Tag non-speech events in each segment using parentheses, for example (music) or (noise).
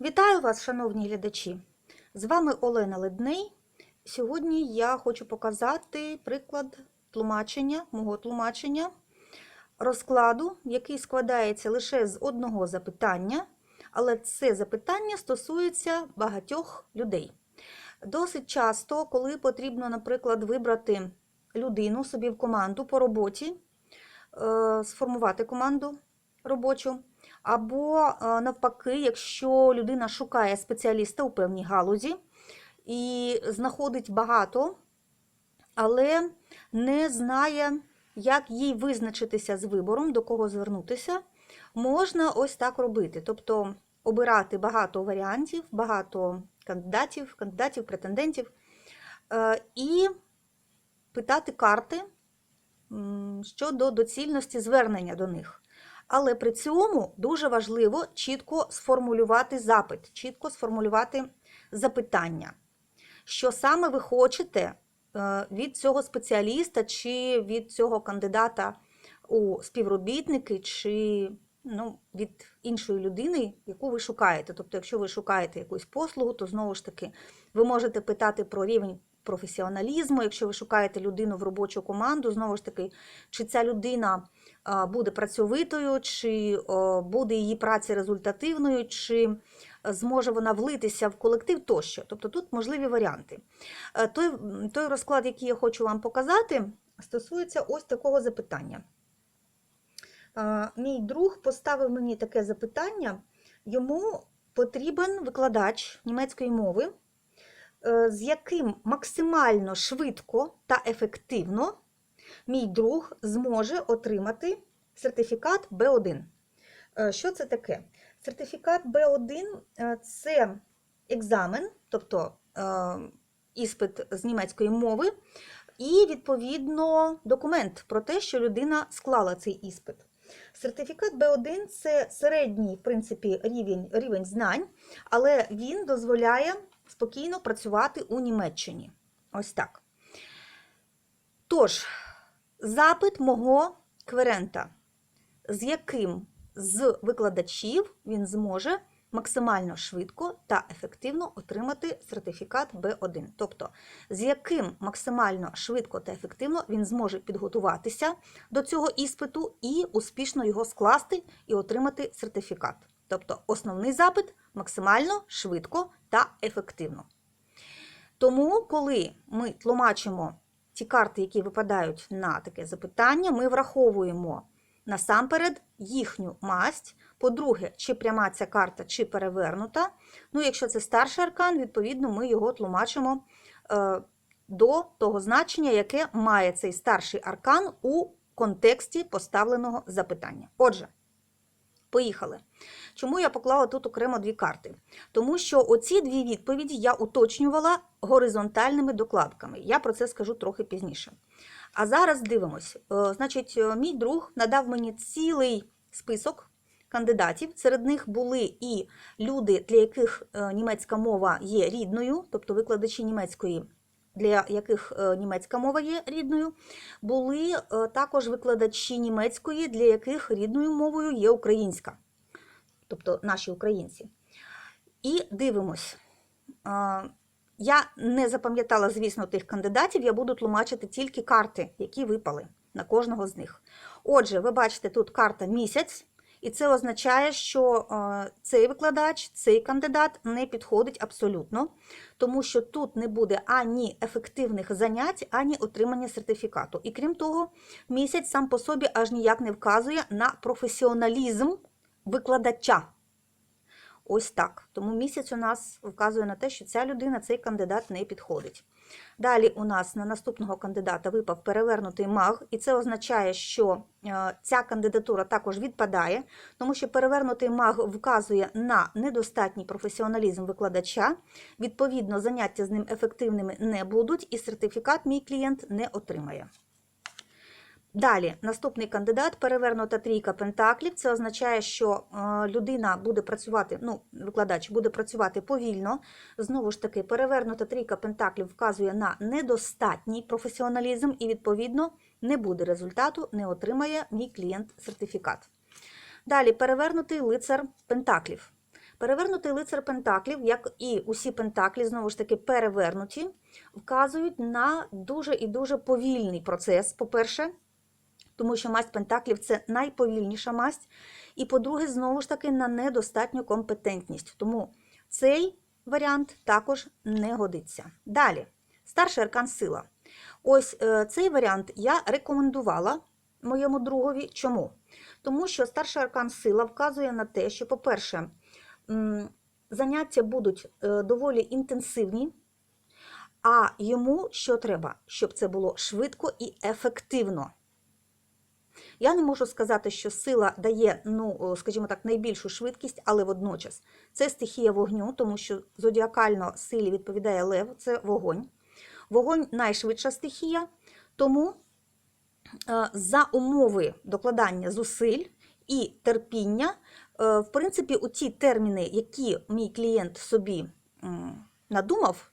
Вітаю вас, шановні глядачі! З вами Олена Ледней. Сьогодні я хочу показати приклад тлумачення, мого тлумачення розкладу, який складається лише з одного запитання, але це запитання стосується багатьох людей. Досить часто, коли потрібно, наприклад, вибрати людину собі в команду по роботі, е, сформувати команду робочу. Або е, навпаки, якщо людина шукає спеціаліста у певній галузі і знаходить багато, але не знає, як їй визначитися з вибором, до кого звернутися, можна ось так робити. Тобто обирати багато варіантів, багато кандидатів, кандидатів, претендентів е, і питати карти щодо доцільності звернення до них. Але при цьому дуже важливо чітко сформулювати запит, чітко сформулювати запитання, що саме ви хочете е, від цього спеціаліста чи від цього кандидата у співробітники, чи ну, від іншої людини, яку ви шукаєте. Тобто, якщо ви шукаєте якусь послугу, то знову ж таки ви можете питати про рівень професіоналізму, якщо ви шукаєте людину в робочу команду, знову ж таки, чи ця людина буде працьовитою, чи буде її праця результативною, чи зможе вона влитися в колектив тощо. Тобто тут можливі варіанти. Е, той, той розклад, який я хочу вам показати, стосується ось такого запитання. Е, мій друг поставив мені таке запитання, йому потрібен викладач німецької мови, е, з яким максимально швидко та ефективно мій друг зможе отримати сертифікат Б1. Що це таке? Сертифікат Б1 це екзамен, тобто іспит з німецької мови, і, відповідно, документ про те, що людина склала цей іспит. Сертифікат Б1 це середній, в принципі, рівень, рівень знань, але він дозволяє спокійно працювати у Німеччині. Ось так. Тож, запит мого кверента, з яким з викладачів він зможе максимально швидко та ефективно отримати сертифікат Б1. Тобто, з яким максимально швидко та ефективно він зможе підготуватися до цього іспиту і успішно його скласти і отримати сертифікат. Тобто, основний запит максимально швидко та ефективно. Тому, коли ми тлумачимо ті карти, які випадають на таке запитання, ми враховуємо насамперед їхню масть. По-друге, чи пряма ця карта, чи перевернута. Ну, якщо це старший аркан, відповідно, ми його тлумачимо е, до того значення, яке має цей старший аркан у контексті поставленого запитання. Отже, поїхали. Чому я поклала тут окремо дві карти? Тому що оці дві відповіді я уточнювала горизонтальними докладками. Я про це скажу трохи пізніше. А зараз дивимось. Е, значить, е, мій друг надав мені цілий список кандидатів. Серед них були і люди, для яких е, німецька мова є рідною, тобто викладачі німецької. Для яких німецька мова є рідною, були також викладачі німецької, для яких рідною мовою є українська, тобто наші українці. І дивимось. Я не запам'ятала, звісно, тих кандидатів, я буду тлумачити тільки карти, які випали на кожного з них. Отже, ви бачите, тут карта місяць, і це означає, що цей викладач, цей кандидат не підходить абсолютно, тому що тут не буде ані ефективних занять, ані отримання сертифікату. І крім того, місяць сам по собі аж ніяк не вказує на професіоналізм викладача. Ось так. Тому місяць у нас вказує на те, що ця людина, цей кандидат не підходить. Далі у нас на наступного кандидата випав перевернутий маг, і це означає, що е, ця кандидатура також відпадає, тому що перевернутий маг вказує на недостатній професіоналізм викладача. Відповідно, заняття з ним ефективними не будуть, і сертифікат мій клієнт не отримає. Далі, наступний кандидат перевернута трійка пентаклів. Це означає, що е, людина буде працювати, ну, викладач буде працювати повільно. Знову ж таки, перевернута трійка пентаклів вказує на недостатній професіоналізм, і, відповідно, не буде результату, не отримає мій клієнт сертифікат. Далі перевернутий лицар пентаклів. Перевернутий лицар Пентаклів, як і усі Пентаклі, знову ж таки, перевернуті, вказують на дуже і дуже повільний процес, по-перше, тому що масть Пентаклів це найповільніша масть. І, по-друге, знову ж таки, на недостатню компетентність. Тому цей варіант також не годиться. Далі, старший аркан сила. Ось е, цей варіант я рекомендувала моєму другові. Чому? Тому що старший аркан сила вказує на те, що, по-перше, заняття будуть е, доволі інтенсивні, а йому що треба? Щоб це було швидко і ефективно. Я не можу сказати, що сила дає, ну, скажімо так, найбільшу швидкість, але водночас це стихія вогню, тому що зодіакально силі відповідає лев, це вогонь. Вогонь найшвидша стихія, тому е, за умови докладання зусиль і терпіння, е, в принципі, у ті терміни, які мій клієнт собі надумав,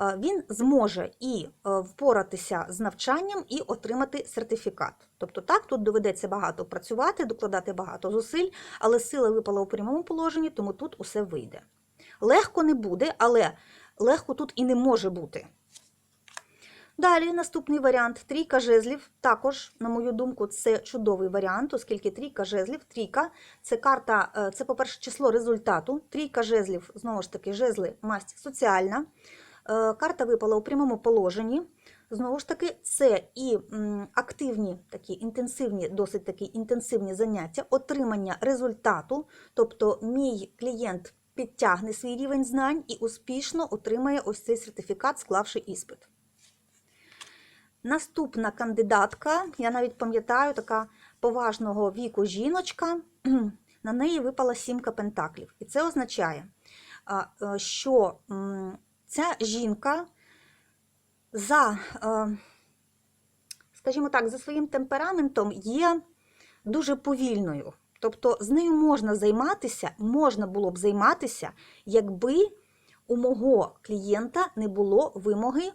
він зможе і е, впоратися з навчанням, і отримати сертифікат. Тобто, так, тут доведеться багато працювати, докладати багато зусиль, але сила випала у прямому положенні, тому тут усе вийде. Легко не буде, але легко тут і не може бути. Далі наступний варіант трійка жезлів. Також, на мою думку, це чудовий варіант, оскільки трійка жезлів, трійка це карта, е, це, по-перше, число результату. Трійка жезлів, знову ж таки, жезли масть соціальна. Е, Карта випала у прямому положенні. Знову ж таки, це і активні, такі інтенсивні, досить такі інтенсивні заняття, отримання результату, тобто мій клієнт підтягне свій рівень знань і успішно отримає ось цей сертифікат, склавши іспит. Наступна кандидатка, я навіть пам'ятаю, така поважного віку жіночка, (clears throat) на неї випала сімка пентаклів. І це означає, е, що ця жінка за, е, скажімо так, за своїм темпераментом є дуже повільною. Тобто з нею можна займатися, можна було б займатися, якби у мого клієнта не було вимоги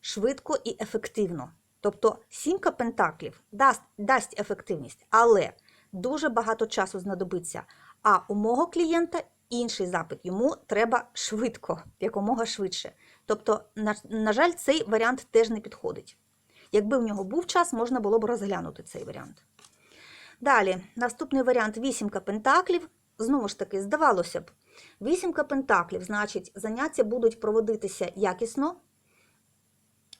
швидко і ефективно. Тобто сімка пентаклів дасть, дасть ефективність, але дуже багато часу знадобиться. А у мого клієнта інший запит. Йому треба швидко, якомога швидше. Тобто, на, на жаль, цей варіант теж не підходить. Якби в нього був час, можна було б розглянути цей варіант. Далі, наступний варіант вісімка пентаклів. Знову ж таки, здавалося б, вісімка пентаклів, значить, заняття будуть проводитися якісно,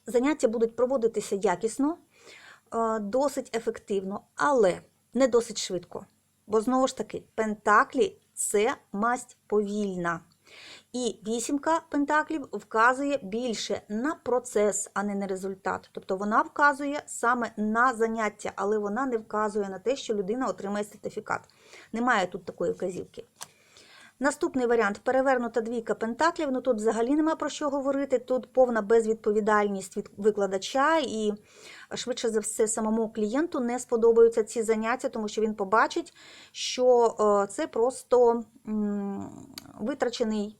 заняття будуть проводитися якісно, е, досить ефективно, але не досить швидко. Бо, знову ж таки, пентаклі це масть повільна. І вісімка пентаклів вказує більше на процес, а не на результат. Тобто вона вказує саме на заняття, але вона не вказує на те, що людина отримає сертифікат. Немає тут такої вказівки. Наступний варіант перевернута двійка пентаклів. Ну тут взагалі нема про що говорити. Тут повна безвідповідальність від викладача, і швидше за все самому клієнту не сподобаються ці заняття, тому що він побачить, що е, це просто витрачений,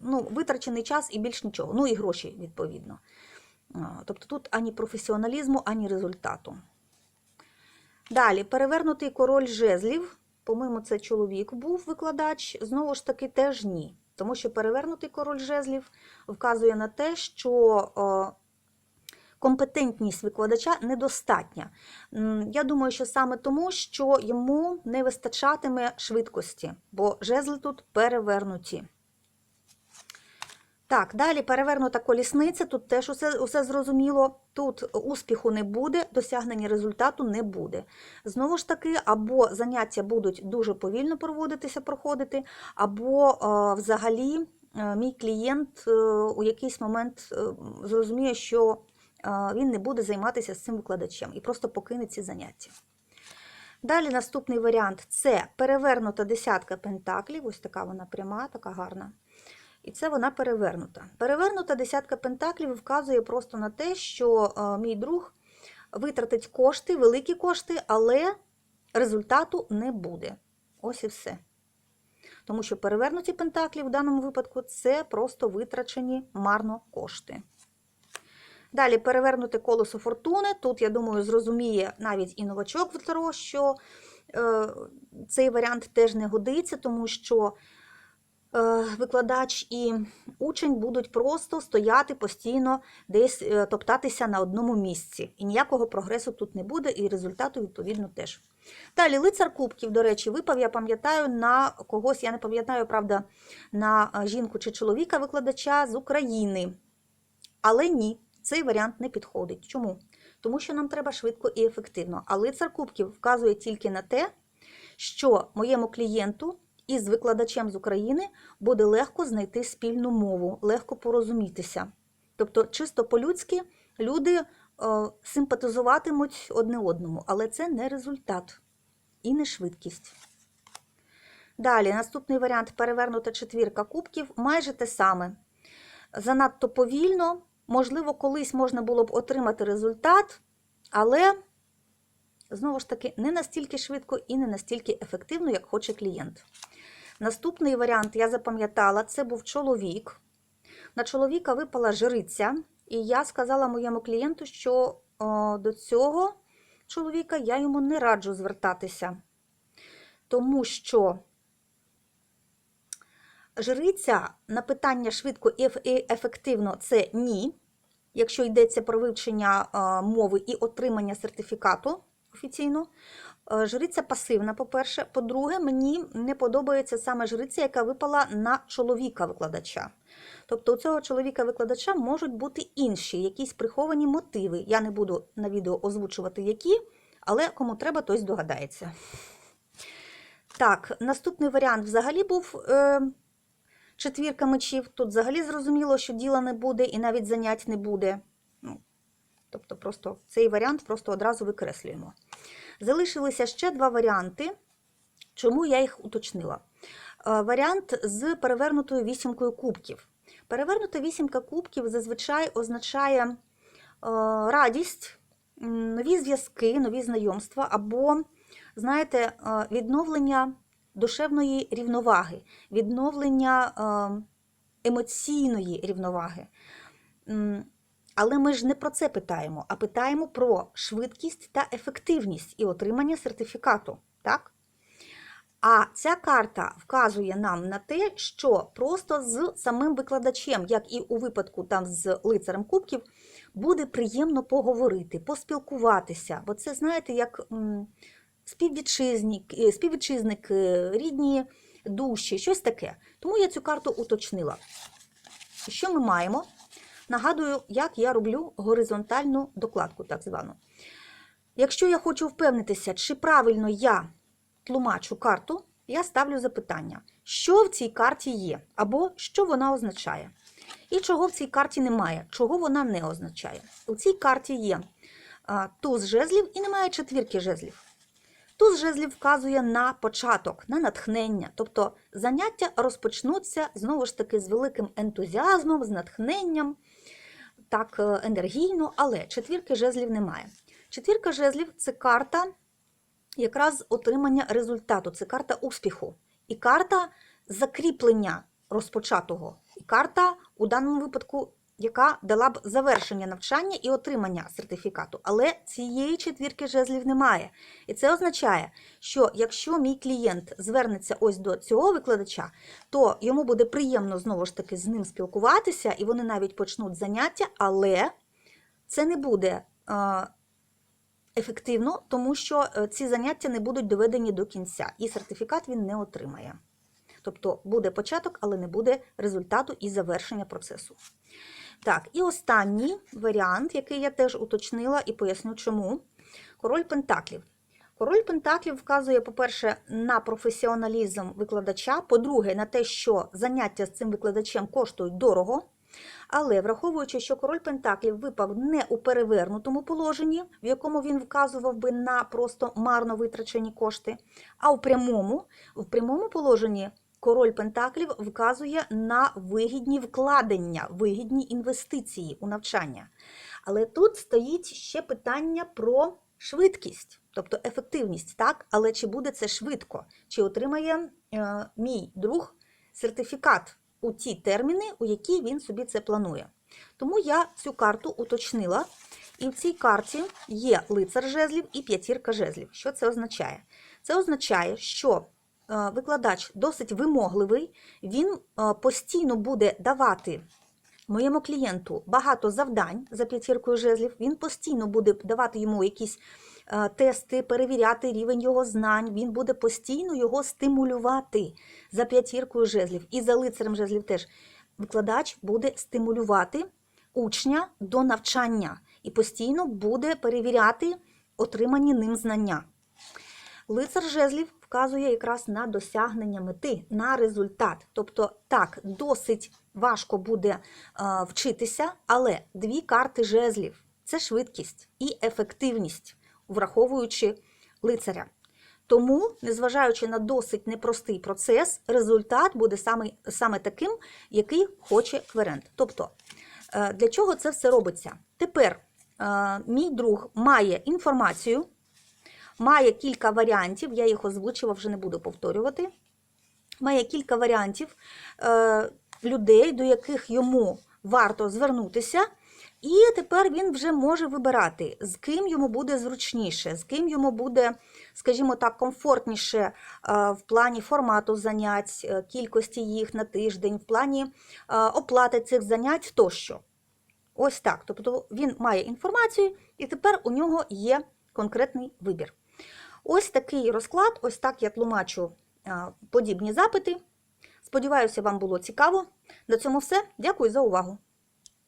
ну, витрачений час і більш нічого. Ну і гроші, відповідно. Тобто тут ані професіоналізму, ані результату. Далі, перевернутий король жезлів. По-моєму, це чоловік був викладач. Знову ж таки, теж ні. Тому що перевернутий король жезлів вказує на те, що е, компетентність викладача недостатня. Я думаю, що саме тому, що йому не вистачатиме швидкості, бо жезли тут перевернуті. Так, далі перевернута колісниця, тут теж усе, усе зрозуміло. Тут успіху не буде, досягнення результату не буде. Знову ж таки, або заняття будуть дуже повільно проводитися, проходити, або е, взагалі е, мій клієнт е, у якийсь момент зрозуміє, що він не буде займатися з цим викладачем і просто покине ці заняття. Далі наступний варіант це перевернута десятка пентаклів, ось така вона пряма, така гарна. І це вона перевернута. Перевернута десятка пентаклів вказує просто на те, що е, мій друг витратить кошти, великі кошти, але результату не буде. Ось і все. Тому що перевернуті пентаклі в даному випадку це просто витрачені марно кошти. Далі перевернуте колесо фортуни. Тут, я думаю, зрозуміє навіть і новачок в Таро, що е, цей варіант теж не годиться, тому що викладач і учень будуть просто стояти постійно десь е, топтатися на одному місці. І ніякого прогресу тут не буде, і результату, відповідно, теж. Далі, лицар кубків, до речі, випав, я пам'ятаю, на когось, я не пам'ятаю, правда, на е, жінку чи чоловіка викладача з України. Але ні, цей варіант не підходить. Чому? Тому що нам треба швидко і ефективно. А лицар кубків вказує тільки на те, що моєму клієнту із викладачем з України буде легко знайти спільну мову, легко порозумітися. Тобто, чисто по-людськи люди е, симпатизуватимуть одне одному, але це не результат і не швидкість. Далі, наступний варіант перевернута четвірка кубків, майже те саме. Занадто повільно, можливо, колись можна було б отримати результат, але, знову ж таки, не настільки швидко і не настільки ефективно, як хоче клієнт. Наступний варіант я запам'ятала, це був чоловік. На чоловіка випала жриця, і я сказала моєму клієнту, що до цього чоловіка я йому не раджу звертатися, тому що жриця на питання швидко і ефективно це ні, якщо йдеться про вивчення мови і отримання сертифікату офіційно. Е, Жриця пасивна, по-перше. По-друге, мені не подобається саме жриця, яка випала на чоловіка-викладача. Тобто у цього чоловіка-викладача можуть бути інші, якісь приховані мотиви. Я не буду на відео озвучувати які, але кому треба, той здогадається. Так, наступний варіант взагалі був е, четвірка мечів. Тут взагалі зрозуміло, що діла не буде і навіть занять не буде. Тобто, просто цей варіант просто одразу викреслюємо. Залишилися ще два варіанти. Чому я їх уточнила? Е, Варіант з перевернутою вісімкою кубків. Перевернута вісімка кубків зазвичай означає е, радість, нові зв'язки, нові знайомства або, знаєте, е, відновлення душевної рівноваги, відновлення емоційної рівноваги. Але ми ж не про це питаємо, а питаємо про швидкість та ефективність і отримання сертифікату. Так? А ця карта вказує нам на те, що просто з самим викладачем, як і у випадку там з лицарем кубків, буде приємно поговорити, поспілкуватися. Бо це, знаєте, як співвітчизник, е, співвітчизник, е, рідні душі, щось таке. Тому я цю карту уточнила. Що ми маємо? Нагадую, як я роблю горизонтальну докладку, так звану. Якщо я хочу впевнитися, чи правильно я тлумачу карту, я ставлю запитання, що в цій карті є, або що вона означає. І чого в цій карті немає, чого вона не означає. У цій карті є туз жезлів і немає четвірки жезлів. Туз жезлів вказує на початок, на натхнення. Тобто заняття розпочнуться знову ж таки з великим ентузіазмом, з натхненням, так е, енергійно, але четвірки жезлів немає. Четвірка жезлів це карта якраз отримання результату, це карта успіху. І карта закріплення розпочатого. І карта у даному випадку, яка дала б завершення навчання і отримання сертифікату. Але цієї четвірки жезлів немає. І це означає, що якщо мій клієнт звернеться ось до цього викладача, то йому буде приємно знову ж таки з ним спілкуватися, і вони навіть почнуть заняття, але це не буде. е, Ефективно, тому що е, ці заняття не будуть доведені до кінця, і сертифікат він не отримає. Тобто буде початок, але не буде результату і завершення процесу. Так, і останній варіант, який я теж уточнила і поясню чому. Король Пентаклів. Король Пентаклів вказує, по-перше, на професіоналізм викладача, по-друге, на те, що заняття з цим викладачем коштують дорого. Але враховуючи, що король Пентаклів випав не у перевернутому положенні, в якому він вказував би на просто марно витрачені кошти, а у прямому, в прямому положенні король Пентаклів вказує на вигідні вкладення, вигідні інвестиції у навчання. Але тут стоїть ще питання про швидкість, тобто ефективність, так? Але чи буде це швидко? Чи отримає е, мій друг сертифікат у ті терміни, у які він собі це планує? Тому я цю карту уточнила, і в цій карті є лицар жезлів і п'ятірка жезлів. Що це означає? Це означає, що викладач досить вимогливий, він е, постійно буде давати моєму клієнту багато завдань за п'ятіркою жезлів. Він постійно буде давати йому якісь е, тести, перевіряти рівень його знань. Він буде постійно його стимулювати за п'ятіркою жезлів. І за лицарем жезлів теж викладач буде стимулювати учня до навчання і постійно буде перевіряти отримані ним знання. Лицар жезлів вказує якраз на досягнення мети, на результат. Тобто, так, досить важко буде е, вчитися, але дві карти жезлів це швидкість і ефективність, враховуючи лицаря. Тому, незважаючи на досить непростий процес, результат буде саме, саме таким, який хоче кверент. Тобто, е, для чого це все робиться? Тепер е, мій друг має інформацію, має кілька варіантів, я їх озвучила, вже не буду повторювати. Має кілька варіантів е, людей, до яких йому варто звернутися. І тепер він вже може вибирати, з ким йому буде зручніше, з ким йому буде, скажімо так, комфортніше е, в плані формату занять, е, кількості їх на тиждень, в плані е, оплати цих занять тощо. Ось так. Тобто він має інформацію, і тепер у нього є конкретний вибір. Ось такий розклад, ось так я тлумачу подібні запити. Сподіваюся, вам було цікаво. На цьому все. Дякую за увагу.